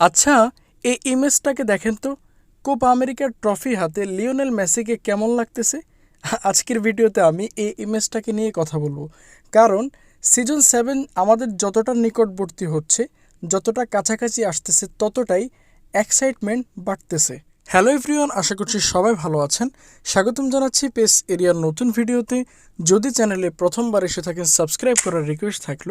আচ্ছা এই ইমেজটাকে দেখেন তো। কোপা আমেরিকার ট্রফি হাতে লিওনেল মেসিকে কেমন লাগতেছে? আজকের ভিডিওতে আমি এই ইমেজটাকে নিয়ে কথা বলব। কারণ, সিজন সেভেন আমাদের যতটা নিকটবর্তী হচ্ছে, যতটা কাছাকাছি আসতেছে, ততটাই এক্সাইটমেন্ট বাড়তেছে। হ্যালো এভরিওয়ান, আশা করছি সবাই ভালো আছেন। স্বাগতম জানাচ্ছি পেস এরিয়ার নতুন ভিডিওতে। যদি চ্যানেলে প্রথমবার এসে থাকেন, সাবস্ক্রাইব করার রিকোয়েস্ট থাকল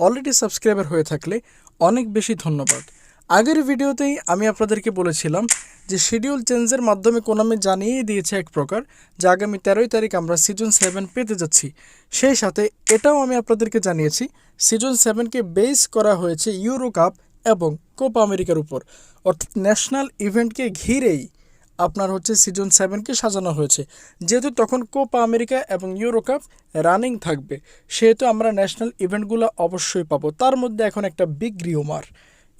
অলরেডি সাবস্ক্রাইবার হয়ে থাকলে অনেক বেশি ধন্যবাদ। আগের ভিডিওতেই আমি আপনাদেরকে বলেছিলাম যে শিডিউল চেঞ্জের মাধ্যমে কোনামি জানিয়েই দিয়েছে এক প্রকার, যে আগামী তেরোই তারিখ আমরা সিজন সেভেন পেতে যাচ্ছি। সেই সাথে এটাও আমি আপনাদেরকে জানিয়েছি সিজন সেভেনকে বেস করা হয়েছে ইউরো কাপ এবং কোপা আমেরিকার উপর। অর্থাৎ ন্যাশনাল ইভেন্টকে ঘিরেই আপনার হচ্ছে সিজন সেভেনকে সাজানো হয়েছে। যেহেতু তখন কোপা আমেরিকা এবং ইউরো কাপ রানিং থাকবে, সেহেতু আমরা ন্যাশনাল ইভেন্টগুলো অবশ্যই পাবো। তার মধ্যে এখন একটা বিগ রিউমার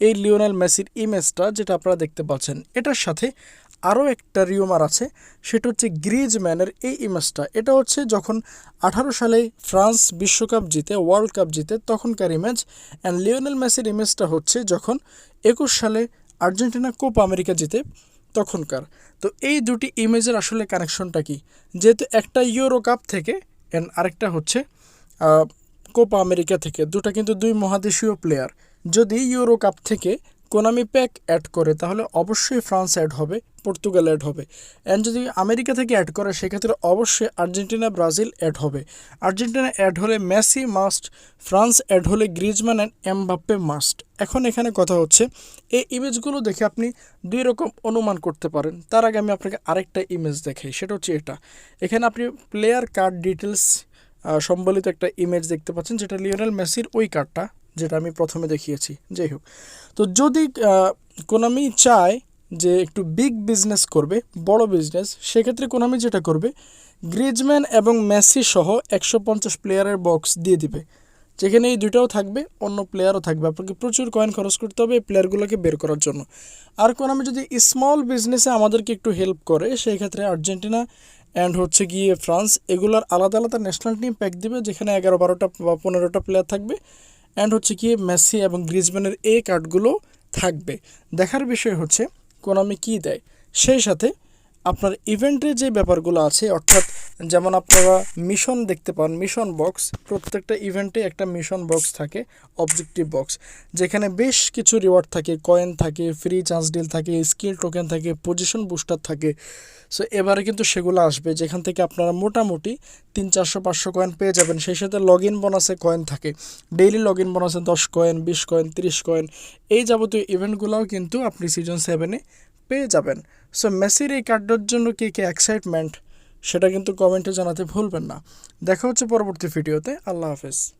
এই লিওনেল মেসির ইমেজটা যেটা আপনারা দেখতে পাচ্ছেন, এটার সাথে আরও একটা রিউমার আছে, সেটা হচ্ছে গ্রিজম্যানের এই ইমেজটা। এটা হচ্ছে যখন আঠারো সালে ফ্রান্স বিশ্বকাপ জিতে, ওয়ার্ল্ড কাপ জিতে, তখনকার ইমেজ অ্যান্ড লিওনেল মেসির ইমেজটা হচ্ছে যখন একুশ সালে আর্জেন্টিনা কোপা আমেরিকা জিতে, তখনকার। তো এই দুটি ইমেজের আসলে কানেকশনটা কি? যেহেতু একটা ইউরো কাপ থেকে অ্যান্ড আরেকটা হচ্ছে কোপা আমেরিকা থেকে, দুটা কিন্তু দুই মহাদেশীয় প্লেয়ার যদি ইউরো কাপ থেকে কোনামি প্যাক অ্যাড করে, তাহলে অবশ্যই ফ্রান্স অ্যাড হবে, পর্তুগাল অ্যাড হবে। অ্যান্ড যদি আমেরিকা থেকে অ্যাড করে, সেক্ষেত্রে অবশ্যই আর্জেন্টিনা, ব্রাজিল অ্যাড হবে। আর্জেন্টিনা অ্যাড হলে মেসি মাস্ট, ফ্রান্স অ্যাড হলে গ্রিজম্যান অ্যান্ড এমবাপ্পে মাস্ট। এখন এখানে কথা হচ্ছে, এই ইমেজগুলো দেখে আপনি দুই রকম অনুমান করতে পারেন। তার আগে আমি আপনাকে আরেকটা ইমেজ দেখাই, সেটা হচ্ছে এটা। এখানে আপনি প্লেয়ার কার্ড ডিটেলস সম্বলিত একটা ইমেজ দেখতে পাচ্ছেন, যেটা লিওনেল মেসির ওই কার্ডটা যেটা আমি প্রথমে দেখিয়েছি, যাই হোক। তো যদি কোনামি চায় যে একটু বিগ বিজনেস করবে, বড় বিজনেস সেক্ষেত্রে কোনামি যেটা করবে গ্রিজম্যান এবং মেসি সহ একশো পঞ্চাশ প্লেয়ারের বক্স দিয়ে দিবে। যেখানে এই দুইটাও থাকবে, অন্য প্লেয়ারও থাকবে। আপনাকে প্রচুর কয়েন খরচ করতে হবে এই প্লেয়ারগুলোকে বের করার জন্য। আর কোনামি যদি স্মল বিজনেসে আমাদেরকে একটু হেল্প করে সেই ক্ষেত্রে আর্জেন্টিনা অ্যান্ড হচ্ছে গিয়ে ফ্রান্স, এগুলোর আলাদা আলাদা ন্যাশনাল টিম প্যাক দিবে, যেখানে এগারো বারোটা বা পনেরোটা প্লেয়ার থাকবে। অ্যান্ড হচ্ছে কি মেসি এবং গ্রিজম্যানের এই কার্ডগুলো থাকবে। দেখার বিষয় হচ্ছে কোনামি কী দেয়? সেই সাথে আপনার ইভেন্টের যে ব্যাপারগুলো আছে, অর্থাৎ যেমন আপনারা মিশন দেখতে পান মিশন বক্স প্রত্যেকটা ইভেন্টে একটা মিশন বক্স থাকে অবজেক্টিভ বক্স যেখানে বেশ কিছু রিওয়ার্ড থাকে কয়েন থাকে ফ্রি চান্স ডিল থাকে স্কিল টোকেন থাকে পজিশন বুস্টার থাকে। সো এবারে কিন্তু সেগুলো আসবে, যেখান থেকে আপনারা মোটামুটি তিন, চারশো, পাঁচশো কয়েন পেয়ে যাবেন। সেই সাথে লগ ইন বোনাসে কয়েন থাকে। ডেইলি লগ ইন বোনাসে দশ কয়েন বিশ কয়েন তিরিশ কয়েন এই যাবতীয় ইভেন্টগুলোও কিন্তু আপনি সিজন সেভেনে পেয়ে যাবেন। সো মেসির এই কার্ডের জন্য কে কে এক্সাইটমেন্ট সেটা কিন্তু কমেন্টে জানাতে ভুলবেন না। দেখা হচ্ছে পরবর্তী ভিডিওতে। আল্লাহ হাফেজ।